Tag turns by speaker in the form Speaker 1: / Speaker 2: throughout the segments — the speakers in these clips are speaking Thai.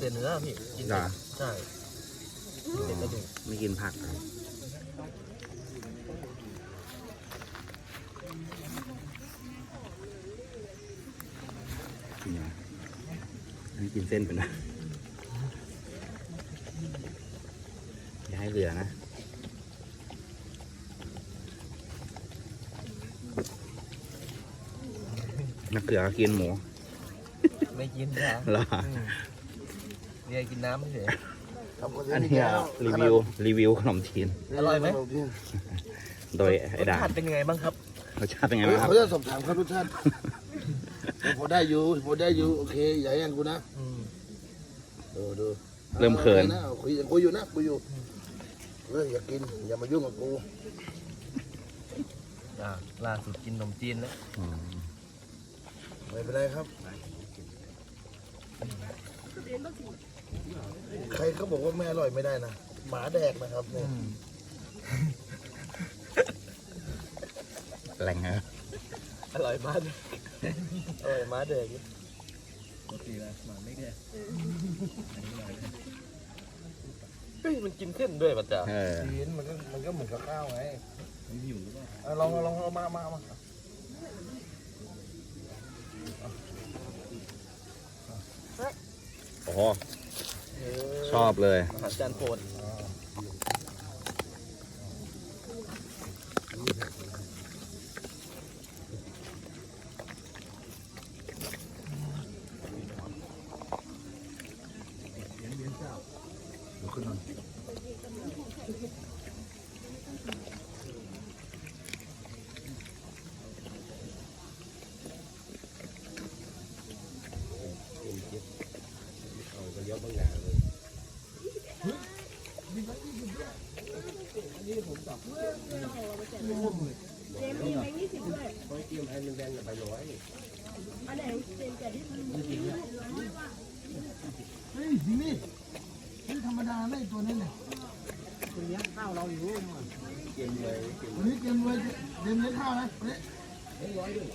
Speaker 1: แต่เนื้อพี่กิน
Speaker 2: เหร
Speaker 1: แต่
Speaker 2: อ
Speaker 1: ใช่กินแต่กระดูก
Speaker 2: ไม่กินผักเหรอกินยังอันนี้กินเส้นไปนะอย่าให้เหลือนะ นักเกลือก็กินหมู
Speaker 1: ไม่กินนะ
Speaker 2: เหรอ
Speaker 1: อืม เรียกกินน้ำเฉย
Speaker 2: อันนี้รีวิวรีวิวขนมจีน
Speaker 1: อร่อยไหม
Speaker 2: โดย
Speaker 1: ร
Speaker 2: ไอ้
Speaker 1: ส
Speaker 2: ด่า
Speaker 1: ชาติเป็นยังไงบ้างครับ
Speaker 2: รสชาติเป็นไงบ้างครับ
Speaker 3: เขาจะสอบถามครับทุกท่านพอได้อยู่พอได้อยู่โอเคอย่าแย่งกูนะ
Speaker 1: อืม
Speaker 3: ดูดู
Speaker 2: เริ่มเขิน
Speaker 3: นะคุยคุยอยู่นะคุยอยู่เฮ้ยอย่ากินอย่ามายุ่งกับกู
Speaker 1: อ่าล่าสุดกินขนมจีนแล้ว
Speaker 2: อืม
Speaker 3: ไม่เป็นไรครับ ใครเขาบอกว่าไม่อร่อยไม่ได้นะ หมาแดกนะครับเนี่ย
Speaker 2: แรงฮะ
Speaker 1: อร่อยมากอร่อยมากเด็กปกตินะหมาไม่แก่เฮ้ยมันกินเส้นด้วยป่ะจ๊ะ
Speaker 2: เออ
Speaker 3: จีนมันก็มันก็เหมือนกับข้าวไงมันหิวหรือเปล่าลองลองเอามามามา
Speaker 2: โอ้โห ชอบเลย
Speaker 1: อาหารจานโปรด
Speaker 4: เจมมีแบงค์ยี่สิบด้วยอันไหนเจมจะได้
Speaker 3: เฮ้ยนี่นี่ธรรมดาไม่ตัวนี้เนี่ยตัวนี้ข้าวเราอยู่เกมเลยวันนี้เกมเลยเกมเลยข้าวนะวันนี้อยด้วย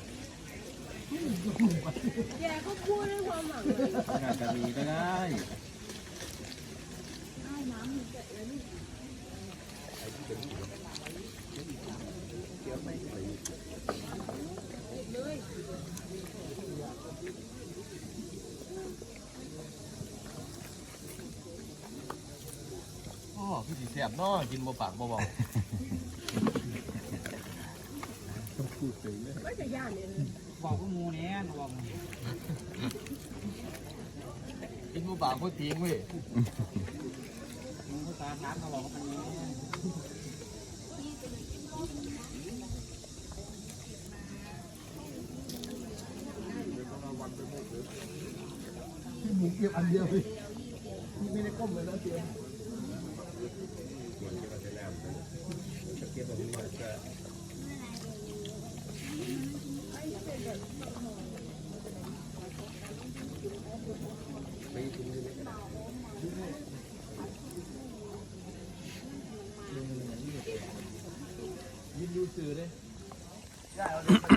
Speaker 4: แกก็พูดด้วยความหวังเลย
Speaker 1: อาจจะมีก็ได้อ๋อ พี่สีแสบเนาะกินบ่ปากบ่เบา
Speaker 4: ก็จะย่านเนี่ย
Speaker 5: บอกว่างูเนี้ยบอก
Speaker 1: กินบ่ปากบ่ทิ้งเว้ย
Speaker 5: งูภาษาน้ำเขาบอกว่ามันนี้
Speaker 3: หมูเก็บอันเดียวเลยไม่ได้ก้มเลยนะเจ๊
Speaker 1: ซื้อเลย